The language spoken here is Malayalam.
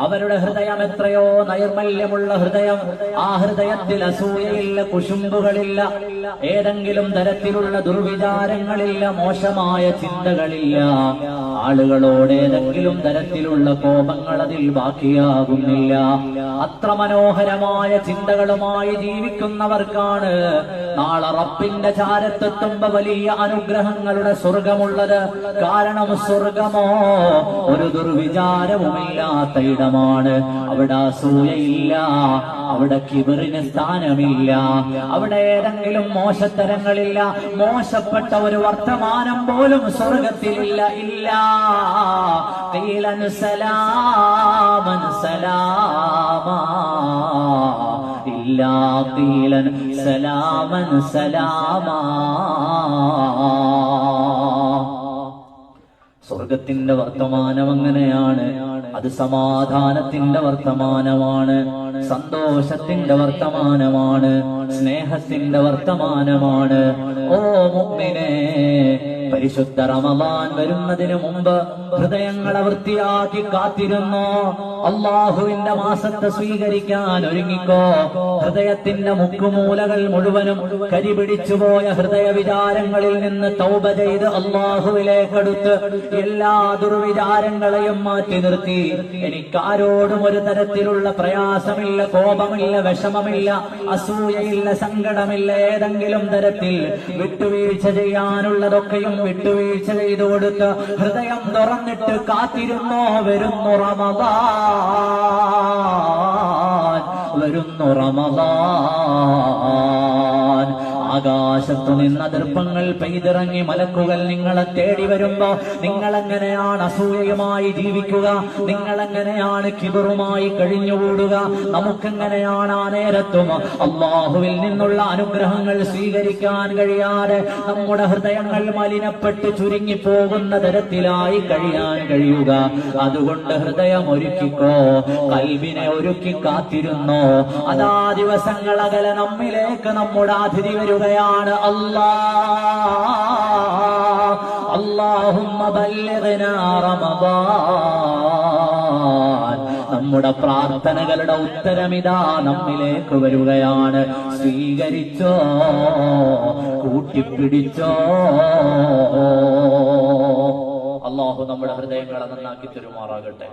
അവരുടെ ഹൃദയം എത്രയോ നൈർമല്യമുള്ള ഹൃദയം. ആ ഹൃദയത്തിൽ അസൂയയില്ല കുശുമ്പുകളില്ല ഏതെങ്കിലും തരത്തിലുള്ള ദുർവിചാരങ്ങളില്ല മോശമായ ചിന്തകളില്ല. ആളുകളോട് ഏതെങ്കിലും തരത്തിലുള്ള കോപങ്ങൾ അതിൽ ബാക്കിയാകുന്നില്ല. അത്ര മനോഹരമായ ചിന്തകളുമായി ജീവിക്കുന്നവർക്കാണ് നാളെ റബ്ബിന്റെ ചാരത്തെത്തുമ്പോ വലിയ അനുഗ്രഹങ്ങളുടെ സ്വർഗമുള്ളത്. കാരണം സ്വർഗമോ ഒരു ദുർവിചാരവുമില്ലാത്ത ഇടമാണ് അവിടെ അസൂയയില്ല അവിടെ കിബറിന് സ്ഥാനമില്ല അവിടെ ഏതെങ്കിലും മോശത്തരങ്ങളില്ല മോശപ്പെട്ട ഒരു വർത്തമാനം പോലും സ്വർഗത്തിലില്ല ഇല്ല قيلا سلاما سلاما إلا قيلا سلاما سلاما സ്വർഗത്തിന്റെ വർത്തമാനം അങ്ങനെയാണ് അത് സമാധാനത്തിന്റെ വർത്തമാനമാണ്. സന്തോഷത്തിന്റെ വർത്തമാനമാണ്. സ്നേഹത്തിന്റെ വർത്തമാനമാണ്. ഓ മുമ്പിനെ പരിശുദ്ധ റമദാൻ വരുന്നതിന് മുമ്പ് ഹൃദയങ്ങളെ വൃത്തിയാക്കി കാത്തിരുന്നു? അള്ളാഹുവിന്റെ മാസത്തെ സ്വീകരിക്കാൻ ഒരുങ്ങിക്കോ? ഹൃദയത്തിന്റെ മുക്കുമൂലകൾ മുഴുവനും കരിപിടിച്ചുപോയ ഹൃദയ വിചാരങ്ങളിൽ നിന്ന് തൗബ ചെയ്ത് അള്ളാഹുവിലേക്കെടുത്ത് എല്ലാ ദുർവിചാരങ്ങളെയും മാറ്റി നിർത്തി. എനിക്കാരോടും ഒരു തരത്തിലുള്ള പ്രയാസമില്ല കോപമില്ല വിഷമമില്ല അസൂയയില്ല സങ്കടമില്ല ഏതെങ്കിലും തരത്തിൽ വിട്ടുവീഴ്ച ചെയ്യാനുള്ളതൊക്കെയും വിട്ടുവീഴ്ച ചെയ്തു കൊടുത്ത് ഹൃദയം തുറന്നിട്ട് കാത്തിരുന്നോ? വരുന്നു റമദാൻ. വരുന്നു റമദാൻ. ആകാശത്തു നിന്ന് അതിർപ്പങ്ങൾ പെയ്തിറങ്ങി മലക്കുകൾ നിങ്ങളെ തേടി വരുമ്പോ നിങ്ങളെങ്ങനെയാണ് അസൂയയുമായി ജീവിക്കുക? നിങ്ങളെങ്ങനെയാണ് കിബറുമായി കഴിഞ്ഞുകൂടുക? നമുക്കെങ്ങനെയാണ് ആ നേരത്തും അള്ളാഹുവിൽ നിന്നുള്ള അനുഗ്രഹങ്ങൾ സ്വീകരിക്കാൻ കഴിയാതെ നമ്മുടെ ഹൃദയങ്ങൾ മലിനപ്പെട്ട് ചുരുങ്ങി പോകുന്ന തരത്തിലായി കഴിയാൻ കഴിയുക? അതുകൊണ്ട് ഹൃദയം ഒരുക്കിക്കോ കൽവിനെ ഒരുക്കി കാത്തിരുന്നോ? അതാ ദിവസങ്ങൾ നമ്മിലേക്ക് നമ്മുടെ അതിഥി വരികയാണ് അല്ലാ ബല്ലിഗ്നാ റമദാൻ. നമ്മുടെ പ്രാർത്ഥനകളുടെ ഉത്തരമിതാ നമ്മിലേക്ക് വരികയാണ്. സ്വീകരിച്ചോ കൂട്ടിപ്പിടിച്ചോ? അള്ളാഹു നമ്മുടെ ഹൃദയങ്ങളെ നന്നാക്കി തരുമാറാകട്ടെ.